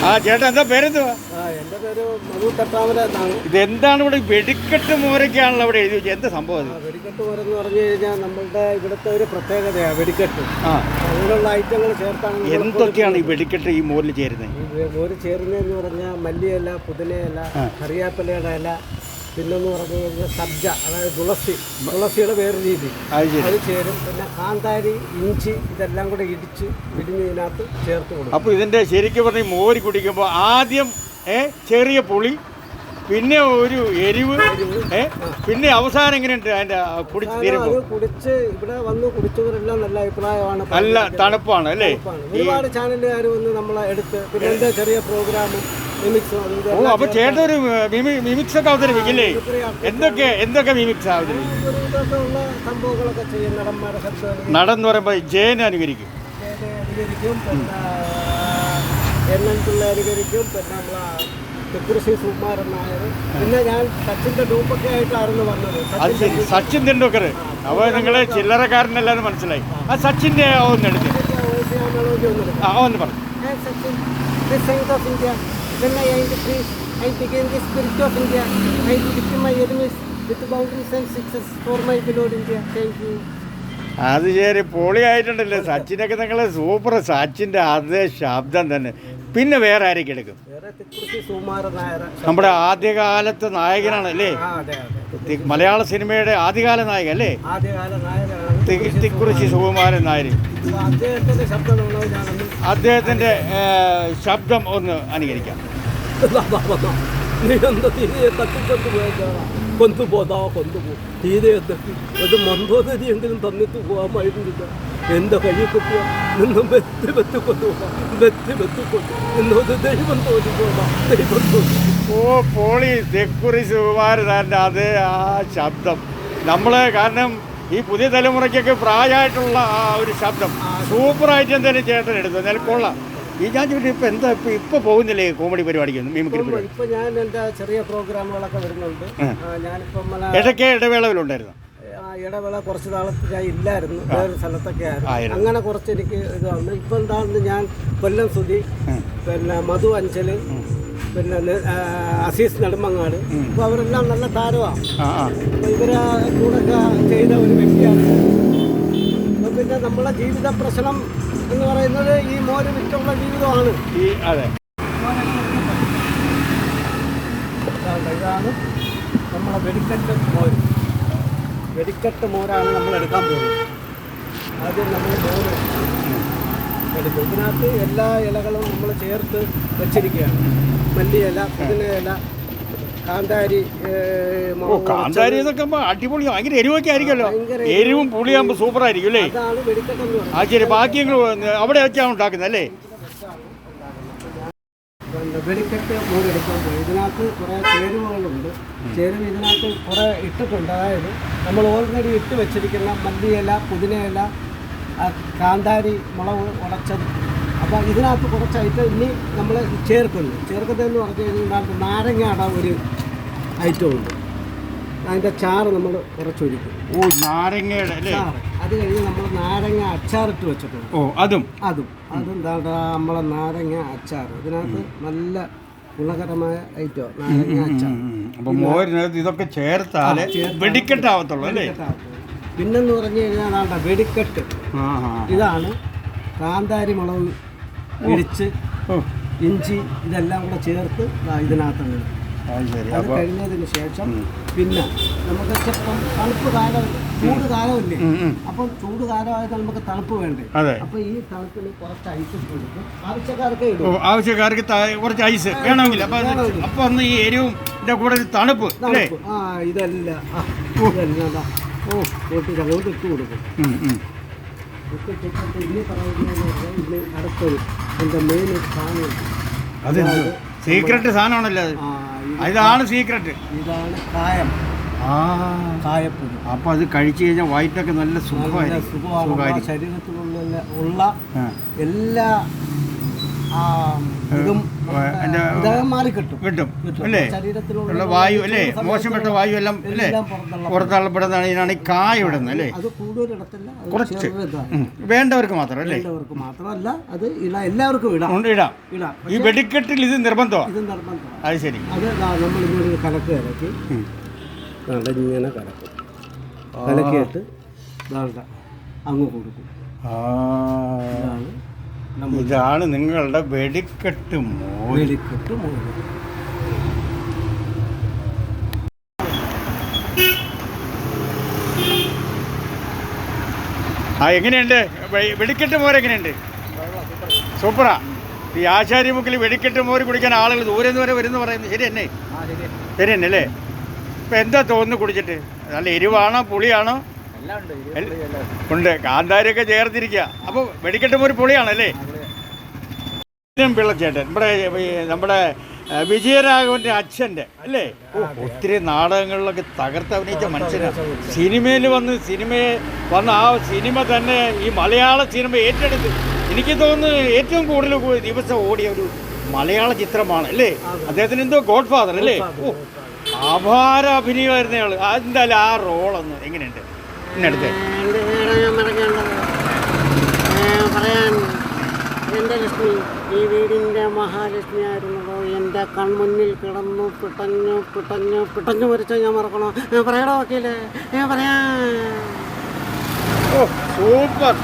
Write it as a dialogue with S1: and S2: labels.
S1: ആ ചേട്ടാ എന്താ പേരെന്തുവാ?
S2: പേര് മധു തട്ടാമര എന്നാണ്
S1: ഇതെന്താണ് ഇവിടെ വെടിക്കെട്ട് മോരൊക്കെയാണല്ലോ ഇവിടെ എഴുതി വെച്ചത്? എന്താ സംഭവം വെടിക്കെട്ട്
S2: വെടിക്കെട്ട് പോരെന്ന് പറഞ്ഞു കഴിഞ്ഞാൽ നമ്മളുടെ ഇവിടുത്തെ ഒരു പ്രത്യേകതയാണ് വെടിക്കെട്ട്.
S1: ആ.
S2: അങ്ങനെയുള്ള ഐറ്റങ്ങൾ ചേർത്താണ് നമ്മൾ
S1: എന്തൊക്കെയാണ് ഈ വെടിക്കെട്ട് ഈ മോരിൽ ചേരുന്നത്?
S2: ഈ ഒരു ചേരുന്നതെന്ന് പറഞ്ഞാൽ മല്ലിയല്ല പുതിനയില കറിയാപ്പലയുടെ ഇല പിന്നെന്ന് പറഞ്ഞു കഴിഞ്ഞാൽ സബ്ജ അതായത് തുളസി. തുളസിയുടെ വേറെ രീതി.
S1: അത്
S2: ചേരും. പിന്നെ കാന്താരി ഇഞ്ചി ഇതെല്ലാം കൂടെ ഇടിച്ച് ഇടിഞ്ഞ് ഇതിനകത്ത് ചേർത്ത് കൊടുക്കും.
S1: അപ്പോൾ ഇതിന്റെ ശരിക്കും പറഞ്ഞ മോര് കുടിക്കുമ്പോൾ ആദ്യം ചെറിയ പുളി പിന്നെ ഒരു എരിവ് ഏ പിന്നെ അവസാനം എങ്ങനെയുണ്ട് അതിന്റെ കുടിച്ച് തീരുമ്പോൾ?
S2: കുടിച്ച് ഇവിടെ വന്ന് കുടിച്ചവരെല്ലാം നല്ല അഭിപ്രായമാണ്.
S1: നല്ല തണുപ്പാണ് അല്ലേ.
S2: ഒരുപാട് ചാനലുകാർ വന്ന് നമ്മളെ എടുത്ത് പിന്നെ ചെറിയ പ്രോഗ്രാമും?
S1: ഓ അപ്പൊ ചേട്ടൻ ഒരു മിമിക്സ് ഒക്കെ അവതരിപ്പിക്കില്ലേ? എന്തൊക്കെ എന്തൊക്കെ മിമിക്സ് അവതരിപ്പിക്കും?
S2: നടൻ
S1: എന്ന് പറയുമ്പോ ജയൻ അനുകരിക്കും.
S2: അനുകരിക്കും. പിന്നെ അനുകരിക്കും. പിന്നെ നമ്മളെ തിക്കുറിശി സുകുമാരൻ നായർ. പിന്നെ ഞാൻ സച്ചിന്റെ ഡൂപ്പൊക്കെ ആയിട്ടായിരുന്നു വന്നത്. സച്ചിൻ
S1: ശരി അപ്പൊ നിങ്ങളെ ചില്ലറക്കാരനല്ലാന്ന് മനസ്സിലായി. ആ. സച്ചിന്റെ ഒന്ന് എടുത്ത് ആ ഒന്ന് പറഞ്ഞു
S2: Sachin of Sachin, When I priest, I begin the spirit of India. I defeat my enemies with boundaries and success for my beloved India. Thank you.
S1: അത് ശരി പൊളിയായിട്ടുണ്ടല്ലേ? സച്ചിനൊക്കെ നിങ്ങൾ സൂപ്പർ സച്ചിന്റെ അതേ ശബ്ദം തന്നെ. പിന്നെ വേറെ ആരൊക്കെ എടുക്കും നമ്മുടെ ആദ്യകാലത്തെ നായകനാണ് അല്ലേ മലയാള സിനിമയുടെ ആദ്യകാല നായകൻ അല്ലേ തിക്കുറിശി സുകുമാരൻ നായർ അദ്ദേഹത്തിന്റെ ശബ്ദം ഒന്ന് അനുകരിക്കാം.
S2: നീ എന്താ തീരെ കൊന്തു പോതാ കൊന്തു പോ തീരെ എത്തി ഒരു മന്ദോദരിയെങ്കിലും തന്നിട്ട് പോകാമായിരുന്നില്ല എന്റെ കയ്യിൽ കിട്ടിയ നിന്നും വെത്തി വെത്തിക്കൊണ്ടു പോകാം വെത്തി വെത്തിക്കൊണ്ടു നിന്നോട് ദൈവം തോന്നി പോകാം ദൈവം തോന്നി
S1: ഓ പോളി തെക്കുറി സുകുമാരനാന്റെ അതേ ആ ശബ്ദം. നമ്മൾ കാരണം ഈ പുതിയ തലമുറയ്ക്കൊക്കെ പ്രായമായിട്ടുള്ള ആ ഒരു ശബ്ദം. സൂപ്പറായിട്ട് എന്തായാലും ചേട്ടൻ എടുത്തു? എന്നാലും കൊള്ളാം. ഈ ഞാൻ ഇപ്പം എന്താ ഇപ്പം ഇപ്പം പോകുന്നില്ലേ കോമഡി പരിപാടിക്കൊന്നും മിമിക്രി പരിപാടി.
S2: ഇപ്പം ഞാൻ എന്റെ ചെറിയ പ്രോഗ്രാമുകളൊക്കെ വരുന്നുണ്ട്. ഞാനിപ്പം
S1: ഇടയ്ക്ക് ഇടവേളവിലുണ്ടായിരുന്നു
S2: ഇടവേള കുറച്ച് നാളത്തെ ഞാൻ ഇല്ലായിരുന്നു. വേറൊരു സ്ഥലത്തൊക്കെ ആയിരുന്നു. അങ്ങനെ കുറച്ച് എനിക്ക് ഇത് വന്നു. ഇപ്പം എന്താണെന്ന് ഞാൻ കൊല്ലം സുധി പിന്നെ മധു അഞ്ചൽ പിന്നെ അസീസ് നെടുമങ്ങാട്. അപ്പോൾ അവരെല്ലാം നല്ല താരമാണ് അപ്പോൾ ഇവരെ കൂടെ ചെയ്ത ഒരു വ്യക്തിയാണ്. പിന്നെ നമ്മളെ ജീവിത പ്രശ്നം എന്ന് പറയുന്നത് ഈ മോര് വിറ്റുള്ള ജീവിതമാണ്.
S1: ഈ അതെ.
S2: ഇതാണ് നമ്മളെ വെടിക്കെട്ട് മോര്. വെടിക്കെട്ട് മോരാണ് നമ്മൾ എടുക്കാൻ പോകുന്നത്. ആദ്യം നമ്മൾ മോര് എടുക്കും. ഇതിനകത്ത് എല്ലാ ഇലകളും നമ്മൾ ചേർത്ത് വെച്ചിരിക്കുകയാണ്. മല്ലിയില പുതിന ഇല കാന്താരി
S1: ഓ കാന്താരി എന്നൊക്കെ അടിപൊളി. ഭയങ്കര എരിവൊക്കെ ആയിരിക്കുമല്ലോ. എരിവും. പുളിയാകുമ്പോൾ സൂപ്പർ ആയിരിക്കും അല്ലേ? ആ ശരി. ബാക്കി അവിടെ വെച്ചാണ് ഉണ്ടാക്കുന്നത് അല്ലേ?
S2: വെടിക്കെട്ട് മോരെടുക്കാൻ പോയി ഇതിനകത്ത് കുറേ ചേരുവകളുണ്ട്. ചേരുവ ഇതിനകത്ത് കുറേ ഇട്ടിട്ടുണ്ട്. അതായത് നമ്മൾ ഓൾറെഡി ഇട്ട് വെച്ചിരിക്കുന്ന മല്ലിയില പുതിനയില കാന്താരി മുളക് ഉടച്ചത് അപ്പോൾ ഇതിനകത്ത് കുറച്ചായിട്ട് ഇനി നമ്മൾ ചേർക്കുന്നു ചേർക്കുന്നതെന്ന് പറഞ്ഞു കഴിഞ്ഞാൽ നാരങ്ങയുടെ ഒരു ഐറ്റം ഉണ്ട്. അതിന്റെ ചാറ് നമ്മൾ കുറച്ചൊഴിക്കും.
S1: ഓ നാരങ്ങയുടെ അല്ലേ?
S2: അത് കഴിഞ്ഞ് നമ്മൾ നാരങ്ങ അച്ചാറിട്ട് വെച്ചിട്ടുണ്ട്.
S1: ഓ അതും.
S2: അതും. അതും എന്താ നമ്മളെ നാരങ്ങ അച്ചാർ ഇതിനകത്ത് നല്ല ഗുണകരമായ ഐറ്റം നാരങ്ങ അച്ചാർ
S1: അപ്പൊ മോരിനകത്ത് ഇതൊക്കെ ചേർത്താൽ വെടിക്കെട്ടാവത്തുള്ളൂ അല്ലേ?
S2: പിന്നെന്ന് പറഞ്ഞു കഴിഞ്ഞാൽ വെടിക്കെട്ട്. ഇതാണ് കാന്താരി മുളക് ഇടിച്ച് ഇഞ്ചി ഇതെല്ലാം കൂടെ ചേർത്ത് ഇതിനകത്താണ്.
S1: അത്
S2: കഴിഞ്ഞതിന് ശേഷം പിന്നെ നമുക്ക് ചിലപ്പം തണുപ്പ് കാലം ചൂട് കാലമില്ലേ. അപ്പം ചൂട് കാലമായത് നമുക്ക് തണുപ്പ് വേണ്ടേ? അപ്പൊ ഈ തണുപ്പിന് കുറച്ച് ഐസ് കൊടുക്കും. ആവശ്യക്കാർക്ക് ഇടും.
S1: കുറച്ച് ഐസ് വേണമെങ്കിൽ. അപ്പൊ അന്ന് ഈ എരിവും ഇതിന്റെ കൂടെ തണുപ്പ്
S2: ആ ഇതല്ല. ഇതെല്ലാം. ഓ കൂട്ടി അങ്ങോട്ട് ഇട്ട് കൊടുക്കും.
S1: ഉം.
S2: ഇനി പറയുന്നത് അടുത്തൊരു മെയിൻ സാധനം.
S1: അത് സീക്രട്ട് സാധനമാണല്ലോ അത്? ഇതാണ് സീക്രട്ട്
S2: ഇതാണ് കായം.
S1: ആ.
S2: കായപ്പൊടി
S1: അപ്പൊ അത് കഴിച്ചു കഴിഞ്ഞാൽ വയറ്റൊക്കെ നല്ല സുഖമായിരിക്കും.
S2: നമ്മുടെ ശരീരത്തിലുള്ള ഉള്ള എല്ലാ ആ ഇതും
S1: എന്റെ
S2: ഇതകം മാറി കിട്ടും.
S1: അല്ലേ? ഉള്ള വായു അല്ലേ? മോശപ്പെട്ട വായു എല്ലാം അല്ലേ. പുറത്തള്ളപ്പെടുന്നതാണ് ഇതിനാണ് ഈ കായ ഇടുന്നത് അല്ലേ കുറച്ച്. വേണ്ടവർക്ക് മാത്രം അല്ലേ?
S2: മാത്രമല്ല അത് ഇടാം എല്ലാവർക്കും ഇടാം.
S1: ഇടാം.
S2: ഇടാം.
S1: ഈ വെടിക്കെട്ടിൽ ഇത് നിർബന്ധമാണ്
S2: ഇത് നിർബന്ധമാണ്
S1: അത് ശരി.
S2: അത് നമ്മൾ ഇങ്ങനെ കലക്ക് കലക്കി
S1: ഉം.
S2: ഇങ്ങനെ കലക്കും. കലക്കിയിട്ട് അങ്ങ് കൊടുക്കും.
S1: ആ.
S2: ഇതാണ്
S1: ഇതാണ് നിങ്ങളുടെ വെടിക്കെട്ട് മോര്
S2: വെളിക്കിട്ട് മൂടും
S1: ആ എങ്ങനെയുണ്ട്? വെടിക്കെട്ട് മോര് എങ്ങനെയുണ്ട്? സൂപ്പറാ. ഈ ആശാരിമുക്കിൽ വെടിക്കെട്ട് മോര് കുടിക്കാൻ ആളുകൾ ദൂരെ നിന്ന് വരെ വരുന്നു പറയുന്നു. ശരി തന്നെ. ശരി തന്നെ അല്ലേ? ഇപ്പം എന്താ തോന്നുന്നു കുടിച്ചിട്ട്? നല്ല എരിവാണോ പുളിയാണോ? ഉണ്ട്. കാന്താരിയൊക്കെ ചേർത്തിരിക്കുക അപ്പോൾ വെടിക്കെട്ടും ഒരു പൊളിയാണല്ലേ പിള്ളച്ചേട്ടൻ ഇവിടെ നമ്മുടെ വിജയരാഘവന്റെ അച്ഛന്റെ അല്ലേ? ഒത്തിരി നാടകങ്ങളിലൊക്കെ തകർത്ത് അഭിനയിച്ച മനുഷ്യനാണ് സിനിമയിൽ വന്ന് സിനിമയെ വന്ന് ആ സിനിമ തന്നെ ഈ മലയാള സിനിമ ഏറ്റെടുത്ത്. എനിക്ക് തോന്നുന്നു ഏറ്റവും കൂടുതൽ ദിവസം ഓടിയ ഒരു മലയാള ചിത്രമാണ് അല്ലേ? അദ്ദേഹത്തിന് എന്തോ ഗോഡ് ഫാദർ അല്ലേ ഓ അപാര അഭിനയമായിരുന്നയാൾ എന്തായാലും ആ റോളൊന്ന് എങ്ങനെയുണ്ട്? ഇന്നടുത്ത്
S2: എന്റെ വീട് ഞാൻ മറക്കേണ്ടത് പറയാൻ. എന്റെ ലക്ഷ്മി ഈ വീടിന്റെ മഹാലക്ഷ്മി ആയിരുന്നതോ എന്റെ കൺമുന്നിൽ കിടന്നു പിട്ടഞ്ഞു പിട്ടഞ്ഞു പിട്ടഞ്ഞു മരിച്ചോ ഞാൻ മറക്കണോ ഞാൻ പറയടോ വക്കീലേ ഞാൻ പറയാ
S1: ഓ സൂപ്പർ.